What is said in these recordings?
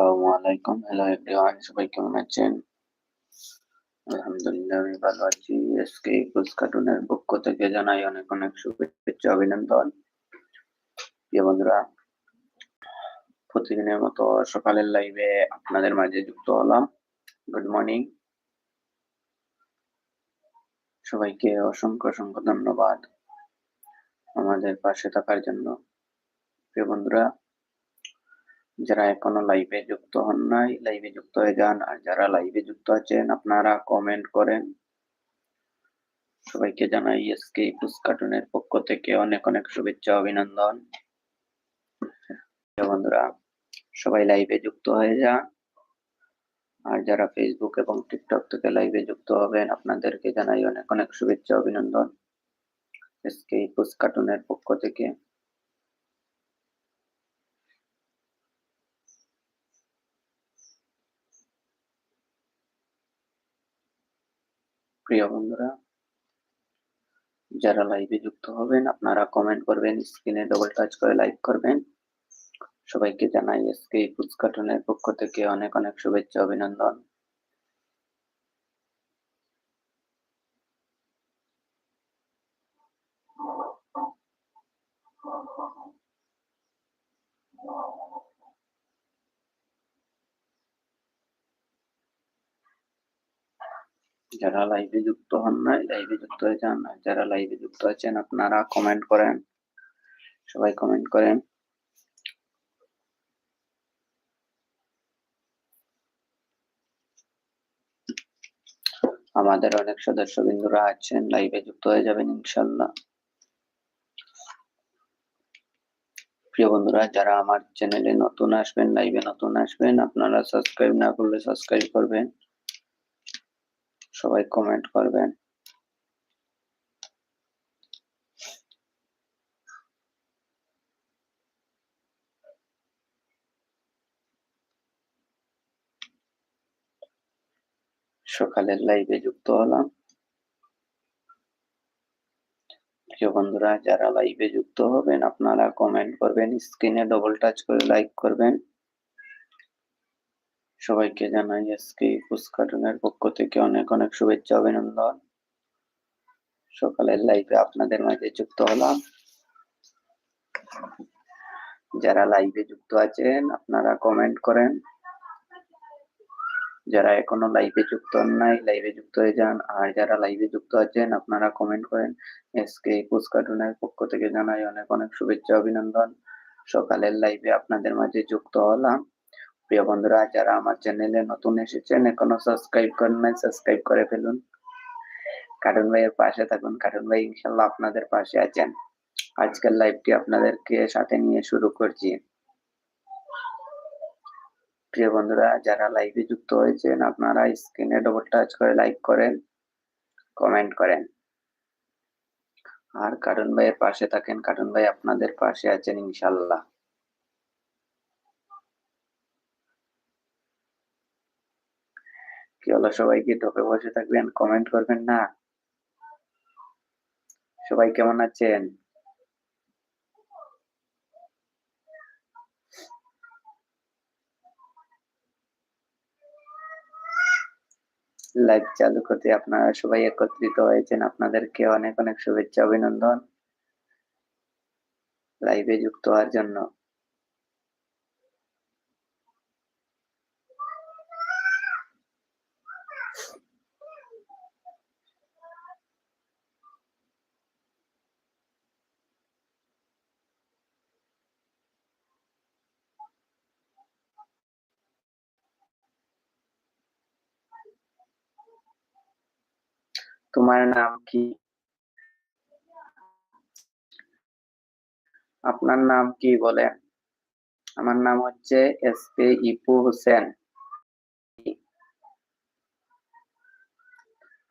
আসসালামু আলাইকুম। Hello everyone সবাই কেমন আছেন? আলহামদুলিল্লাহ, আমি ভালো আছি। এসকে ইকুস কার্টুনের পক্ষ থেকে জানাই অনেক অনেক শুভেচ্ছা, অভিনন্দন। প্রিয় বন্ধুরা, প্রতিদিনের মতো সকালের লাইভে আপনাদের মাঝে যুক্ত হলাম। গুড মর্নিং সবাইকে অসংখ্য অসংখ্য ধন্যবাদ আমাদের পাশে থাকার জন্য। প্রিয় বন্ধুরা যারা এখনও লাইভে যুক্ত হন নাই লাইভে যুক্ত হয়ে যান। আর যারা লাইভে যুক্ত আছেন, আপনারা কমেন্ট করেন। সবাইকে জানাই এসকে ইকুস কার্টুনের পক্ষ থেকে অনেক অনেক শুভেচ্ছা, অভিনন্দন। বন্ধুরা, সবাই লাইভে যুক্ত হয়ে যান। আর যারা ফেসবুক এবং টিকটক থেকে লাইভে যুক্ত হবেন, আপনাদেরকে জানাই অনেক অনেক শুভেচ্ছা, অভিনন্দন। এসকে কার্টুনের পক্ষ থেকে প্রিয় বন্ধুরা, যারা লাইভে যুক্ত হবেন, আপনারা কমেন্ট করবেন স্ক্রিনে ডবল টাচ করে লাইক করবেন। সবাইকে জানাই আজকে এই পুজকাটনের পক্ষ থেকে অনেক অনেক শুভেচ্ছা, অভিনন্দন। যারা লাইভে যুক্ত হন নাই লাইভে যুক্ত হয়ে যান যারা লাইভে যুক্ত আছেন, আপনারা কমেন্ট করেন। সবাই কমেন্ট করেন। আমাদের অনেক সদস্য বিন্দুরা আছেন লাইভে যুক্ত হয়ে যাবেন, ইনশাল্লাহ। প্রিয় বন্ধুরা, যারা আমার চ্যানেলে নতুন আসবেন লাইভে নতুন আসবেন, আপনারা সাবস্ক্রাইব না করলে সাবস্ক্রাইব করবেন। সবাই কমেন্ট করবেন। সকালের লাইভে যুক্ত হলাম। প্রিয় বন্ধুরা, যারা লাইভে যুক্ত হবেন, আপনারা কমেন্ট করবেন স্ক্রিনে ডবল টাচ করে লাইক করবেন। সবাইকে জানাই আজকে ফুস কার্টুনের পক্ষ থেকে অনেক অনেক শুভেচ্ছা, অভিনন্দন। সকালের লাইভে আপনাদের মাঝে যুক্ত হলাম। যারা লাইভে যুক্ত আছেন, আপনারা কমেন্ট করেন। যারা এখনও লাইভে যুক্ত নাই লাইভে যুক্ত হয়ে যান। আর যারা লাইভে যুক্ত আছেন, আপনারা কমেন্ট করেন। এসকে একুশ কার্টুনের পক্ষ থেকে জানাই অনেক অনেক শুভেচ্ছা, অভিনন্দন। সকালের লাইভে আপনাদের মাঝে যুক্ত হলাম। প্রিয় বন্ধুরা, যারা আমার চ্যানেলে নতুন এসেছেন, এখনও সাবস্ক্রাইব করেন নাই সাবস্ক্রাইব করে ফেলুন। কার্টুন ভাইয়ের পাশে থাকুন কার্টুন ভাই ইনশাল্লাহ আপনাদের পাশে আছেন। আজকের লাইভটি আপনাদেরকে সাথে নিয়ে শুরু করছি। প্রিয় বন্ধুরা, যারা লাইভে যুক্ত হয়েছেন, আপনারা স্ক্রিনে ডবল টাচ করে লাইক করেন কমেন্ট করেন। আর কার্টুন ভাইয়ের পাশে থাকেন কার্টুন ভাই আপনাদের পাশে আছেন ইনশাল্লাহ। কি হলো সবাই কি ঢোকে বসে থাকবেন কমেন্ট করবেন না। সবাই কেমন আছেন? লাইভ চালু করতে আপনারা সবাই একত্রিত হয়েছেন। আপনাদেরকে অনেক অনেক শুভেচ্ছা, অভিনন্দন। লাইভে যুক্ত হওয়ার জন্য। তোমার নাম কি? আপনার নাম কি বলেন আমার নাম হচ্ছে S P Ipu Hossain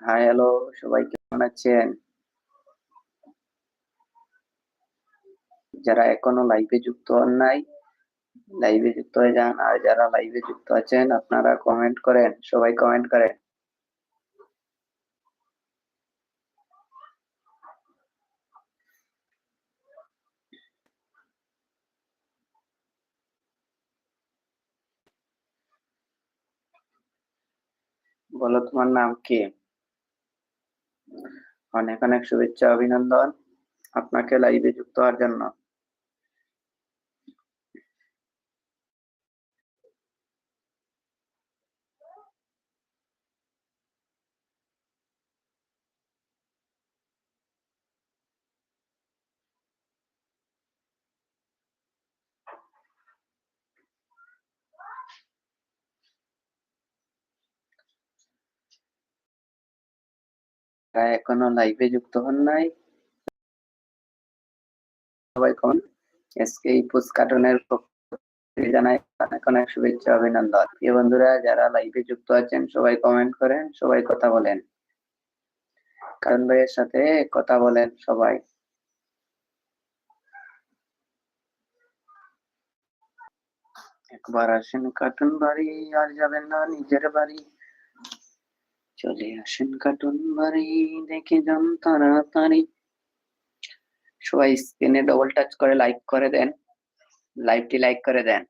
hi hello সবাই কেমন আছেন? যারা এখনও লাইভে যুক্ত হন নাই লাইভে যুক্ত হয়ে যান, আর যারা লাইভে যুক্ত আছেন, আপনারা কমেন্ট করেন, সবাই কমেন্ট করেন। বলো তোমার নাম কি? অনেক অনেক শুভেচ্ছা অভিনন্দন। আপনাকে লাইভে যুক্ত হওয়ার জন্য। যারা এখনও লাইভে যুক্ত হন নাই। সবাই কোন এসকে ইপুস কার্টুনের জানাই অনেক অনেক শুভেচ্ছা, অভিনন্দন। প্রিয় বন্ধুরা, যারা লাইভে যুক্ত আছেন, সবাই কমেন্ট করেন, সবাই কথা বলেন। কারণ ভাইয়ের সাথে কথা বলেন সবাই। একবার আসেন কার্টুন বাড়ি, আর যাবেন না নিজের বাড়ি। চলে আসেন কার্টুন বাড়ি, দেখে যান তাড়াতাড়ি। সবাই স্ক্রিনে ডবল টাচ করে লাইক করে দেন। লাইভটি লাইক করে দেন।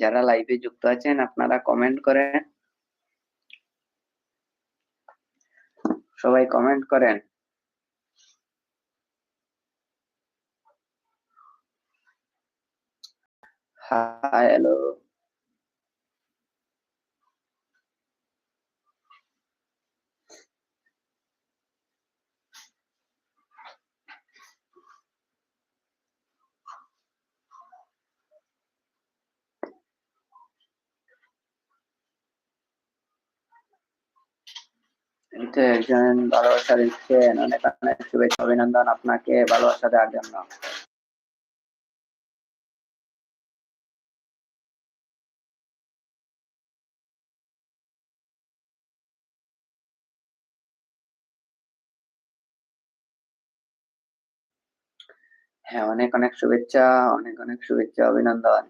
যারা লাইভে যুক্ত আছেন, আপনারা কমেন্ট করেন। সবাই কমেন্ট করেন। হ্যালো তো একজন ভালোবাসা দিচ্ছেন অনেক অনেক শুভেচ্ছা, অভিনন্দন আপনাকে, ভালোবাসা দেওয়ার জন্য। হ্যাঁ অনেক অনেক শুভেচ্ছা, অনেক অনেক শুভেচ্ছা, অভিনন্দন।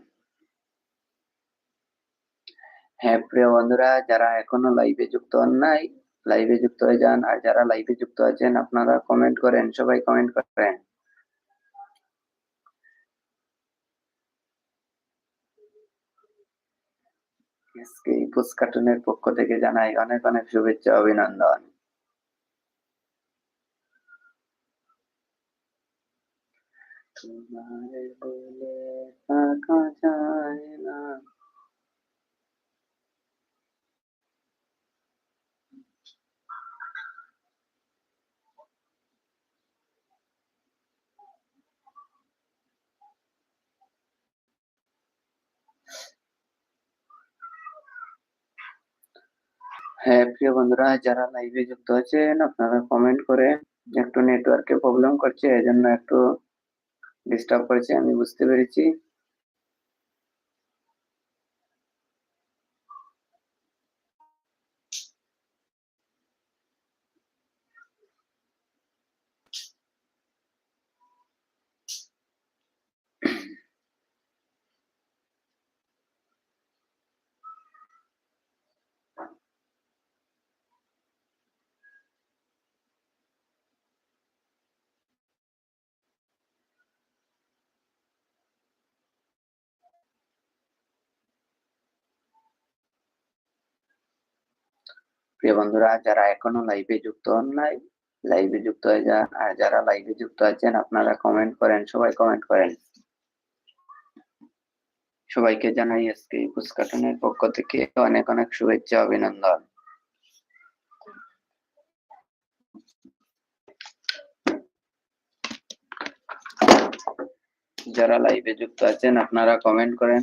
হ্যাঁ প্রিয় বন্ধুরা, যারা এখনও লাইভে যুক্ত হন নাই লাইভে যুক্ত হয়ে যান। আর যারা লাইভে যুক্ত আছেন, আপনারা কমেন্ট করেন, সবাই কমেন্ট করেন। আজকে কার্টুনের পক্ষ থেকে জানাই অনেক অনেক শুভেচ্ছা, অভিনন্দন। তোমার বলে যায় না। হ্যাঁ প্রিয় বন্ধুরা, যারা লাইভে যুক্ত আছেন, আপনারা কমেন্ট করে একটু নেটওয়ার্কে প্রবলেম করছে, এজন্য একটু ডিস্টার্ব করছে, আমি বুঝতে পেরেছি। প্রিয় বন্ধুরা, যারা এখনও লাইভে যুক্ত হন নাই লাইভে যুক্ত হয়ে যান, আর যারা লাইভে যুক্ত আছেন, আপনারা কমেন্ট করেন, সবাই কমেন্ট করেন। সবাইকে জানাই আজকে পুস্কাটনের পক্ষ থেকে অনেক অনেক শুভেচ্ছা, অভিনন্দন। যারা লাইভে যুক্ত আছেন, আপনারা কমেন্ট করেন।